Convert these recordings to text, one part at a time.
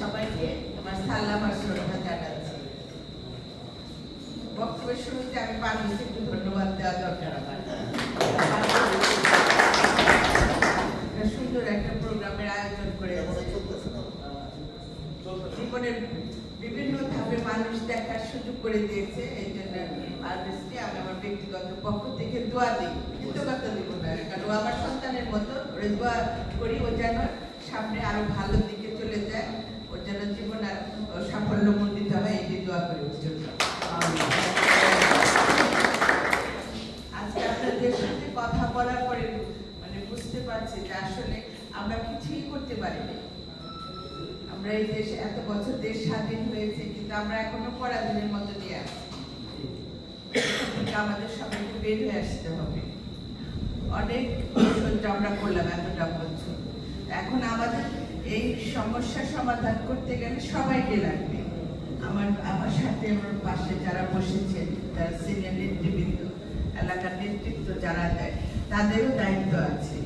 সবাইকে আমার সালাম আর শ্রদ্ধা জানাচ্ছি বক্তব্যের শুরুতে আমি বাংলাদেশে একটু ধন্যবাদ দেওয়া দরকার আমার সুন্দর একটা প্রোগ্রামের আয়োজন করে জীবনের বিভিন্ন ধাপে মানুষ দেখার সুযোগ করে দিয়েছে, এই জন্য আমি আমার ব্যক্তিগত পক্ষ থেকে দোয়া দিই, কৃতজ্ঞতা দিব না, কারণ ও আমার সন্তানের মতো, ওরে দোয়া করি ও যেন সামনে আরও ভালো দিকে চলে যায় ওর যেন জীবন আর সাফল্য মণ্ডিত হয়, এটি দোয়া করি ওর জন্য। আজকে আপনাদের সাথে কথা বলার পরে মানে বুঝতে পারছি যে আসলে আমরা কিছুই করতে পারিনি। আমরা এই দেশ এত বছর দেশ স্বাধীন হয়েছে, কিন্তু আমরা এখনও পরাধীনের মতো দিয়ে আছি। আমাদের সবাইকে বের হয়ে আসতে হবে। অনেক সহ্য আমরা করলাম এতটা বছর। এখন আমাদের এই সমস্যা সমাধান করতে গেলে সবাইকে লাগবে। আমার আমার সাথে আমার পাশে যারা বসেছেন, যারা সিনিয়র নেতৃবৃন্দ, এলাকার নেতৃত্ব যারা দেয়, তাদেরও দায়িত্ব আছে।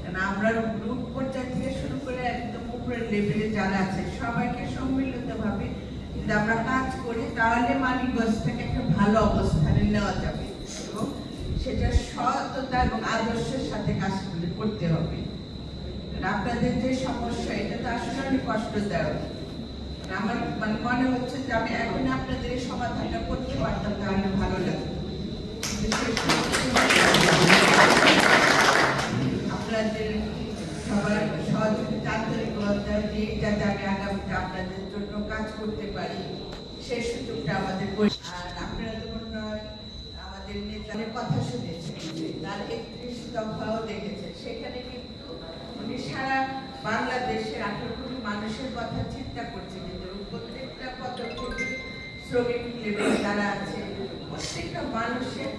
কারণ আমরা গ্রুপ পর্যায় থেকে শুরু করে একদম উপরের লেভেলে যারা আছে, সবাইকে সম্মিলিতভাবে যদি আমরা কাজ করি, তাহলে মানিকগঞ্জটাকে একটা ভালো অবস্থানে নেওয়া যাবে এবং সেটা সততা এবং আদর্শের সাথে কাজ করে করতে হবে। আপনাদের যে সমস্যা, এটা তো আসলে অনেক কষ্টদায়ক। আমার মানে মনে হচ্ছে যে আমি এখন আপনাদের সমাধানটা করতে পারতাম তাহলে দিয়ে আমি আগামীতে আপনাদের জন্য কাজ করতে পারি। সেই সুযোগটা আমাদের আর আপনারা তো আমাদের নেতাদের কথা শুনেছেন তার একত্রিশ দফাও দেখেছেন। সেখানে কিন্তু উনি সারা বাংলাদেশের আঠারো কোটি মানুষের কথা চিন্তা করছেন এবং প্রত্যেকটা পদক্ষেপে শ্রমিক লেভেল যারা আছে, প্রত্যেকটা মানুষের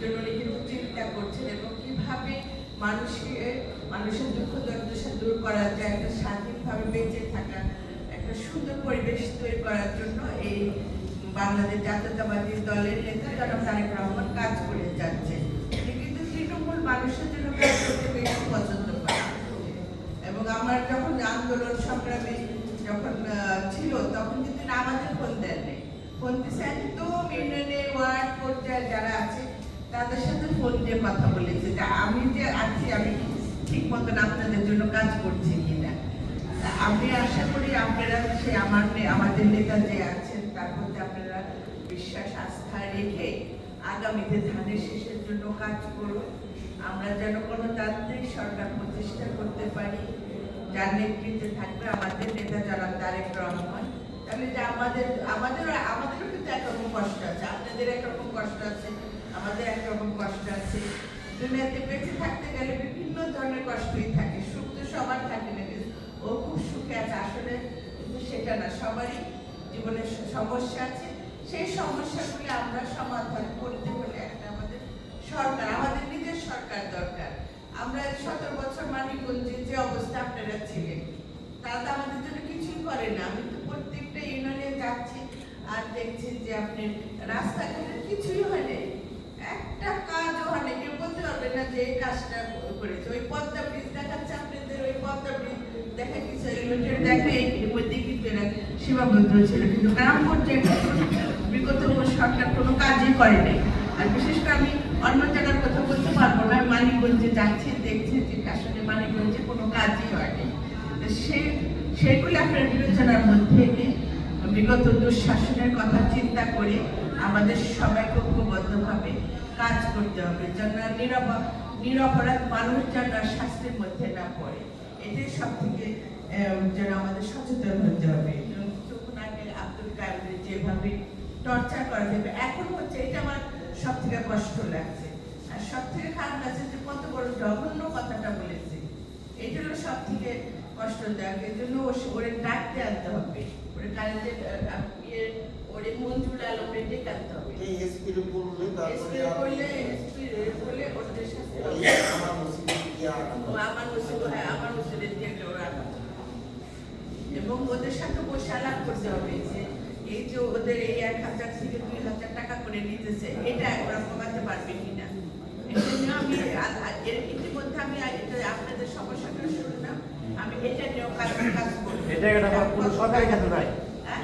জন্য উনি কিন্তু চিন্তা করছেন এবং কীভাবে মানুষকে মানুষের দুঃখ দুর্দশা দূর করা যায় একটা স্বাধীনভাবে বেঁচে থাকা, একটা সুন্দর পরিবেশ তৈরি করার জন্য এই বাংলাদেশ জাতীয়তাবাদী দলের নেতা জনাব তারেক রহমান কাজ করে যাচ্ছে। কিন্তু তৃণমূল মানুষের জন্য কাজ করতে বেশি পছন্দ করে। এবং আমার যখন আন্দোলন সংগ্রামে যখন ছিল, তখন কিন্তু আমাদের ফোন দেন নেই। ফোন দিচ্ছে একদম ইউনিয়নে ওয়ার্ড পর্যায়ে যারা আছে, তাদের সাথে ফোন দিয়ে কথা আমি ঠিক মতন আপনাদের জন্য কাজ করছি কিনা। আমি আশা করি আপনারা সে আমার আমাদের নেতা যে আছেন, তার মধ্যে আপনারা বিশ্বাস, আস্থা রেখে আগামীতে ধানের শেষের জন্য কাজ করুন। আমরা যেন গণতান্ত্রিক সরকার প্রতিষ্ঠা করতে পারি, যার নেতৃত্বে থাকবে আমাদের নেতা জনাব তারেক রহমান। তাহলে যে আমাদের আমাদের, আমাদেরও কিন্তু একরকম কষ্ট আছে। আপনাদের একরকম কষ্ট আছে, আমাদের একরকম কষ্ট আছে। দুনিয়াতে বেঁচে থাকতে গেলে ধরনের কষ্টই থাকে, সুখ তো সবার থাকে না, কিন্তু ও খুব সুখে আছে। আসলে কিন্তু সেটা না, সবারই জীবনে সমস্যা আছে। সেই সমস্যাগুলি আমরা সমাধান করতে হলে একটা আমাদের সরকার, আমাদের নিজের সরকার দরকার। আমরা সতেরো বছর মানিকগঞ্জে যে অবস্থা আপনারা ছিলেন তারা তো আমাদের জন্য কিছুই করে না। আমি তো প্রত্যেকটা ইউনিয়নে যাচ্ছি আর দেখছি যে আপনি রাস্তাঘাটে কিছুই হয় একটা কাজও হয় নাই, কেউ বলতে পারবে না যে এই কাজটা করেছে। ওই পদ্মা ব্রিজ দেখাচ্ছে আপনাদের, ওই পদ্মা ব্রিজ দেখা গেছে রিলেটেড দেখে? মধ্যে কিন্তু এরা সীমাবদ্ধ ছিল কিন্তু গ্রাম পর্যায়ে বিগত সরকার কোনো কাজই করে নাই আর বিশেষ করে আমি অন্য জায়গার কথা বলতে পারব না। মানিকগঞ্জে যাচ্ছি, দেখছি যে আসলে মানিকগঞ্জে কোনো কাজই হয়নি। সে সেগুলি আপনার বিবেচনার মধ্যে বিগত দুঃশাসনের কথা চিন্তা করে আমাদের সবাইকে ঐক্যবদ্ধভাবে কাজ করতে হবে। যেন নিরপ নিরপরাধ মানুষ যেন শাস্তির মধ্যে না পড়ে। এটাই সব থেকে যেন আমাদের সচেতন হতে হবে। আগে আব্দুল যেভাবে টর্চার করা যাবে এখন হচ্ছে এটা আমার সব থেকে কষ্ট লাগছে। আর সব থেকে খারাপ লাগছে যে কত বড় জঘন্য কথাটা বলেছে। এটা হলো সব থেকে কষ্টদায়ক এই জন্য ওরে ডাকতে আনতে হবে। ওরে কারেন্টের ইয়ে ওরে মঞ্জুর ডেকে আনতে হবে। তারপরে স্প্রে করলে বলে ওদের আমার আমার হ্যাঁ আমার দিয়ে একটা ওরা। এবং ওদের সাথে বসে আলাপ করতে হবে যে এই যে ওদের এই এক হাজার থেকে দুই হাজার টাকা করে নিতেছে এটা ওরা কমাতে পারবে কিনা আমি এর ইতিমধ্যে আমি আপনাদের সমস্যাটা শুনলাম আমি এটা নিয়েও কাজ কাজ করব এটা এটা কোনো সরকারি খাতে নাই?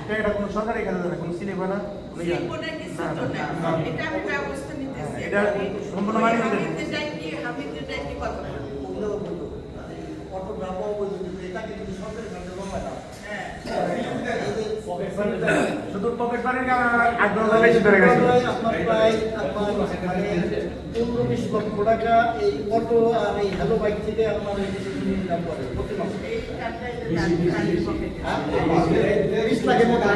এটা এটা কোনো সরকারি খাতে নাই কোনো সিলেবা না ইয়া। না না এটা আমি ব্যবস্থা নিতেছি এটা সম্পূর্ণ মানিয়ে নিতে- হামিদের ডাইকি কথা বলব। বলতো অটো নামাও বলতো কিন্তু এটাকে কিন্তু সরকারি খাতে কমায় না। হ্যাঁ। শুধু পকেট মারির কারণে আগ্রহ বেশি বেড়ে গেছে আপনার প্রায় আপনার মানে পনেরো বিশ লক্ষ টাকা এই অটো আর এই হ্যালো বাইক থেকে আপনার ইনকাম করে প্রতি মাসে। হ্যাঁ? বিশ লাখের মতো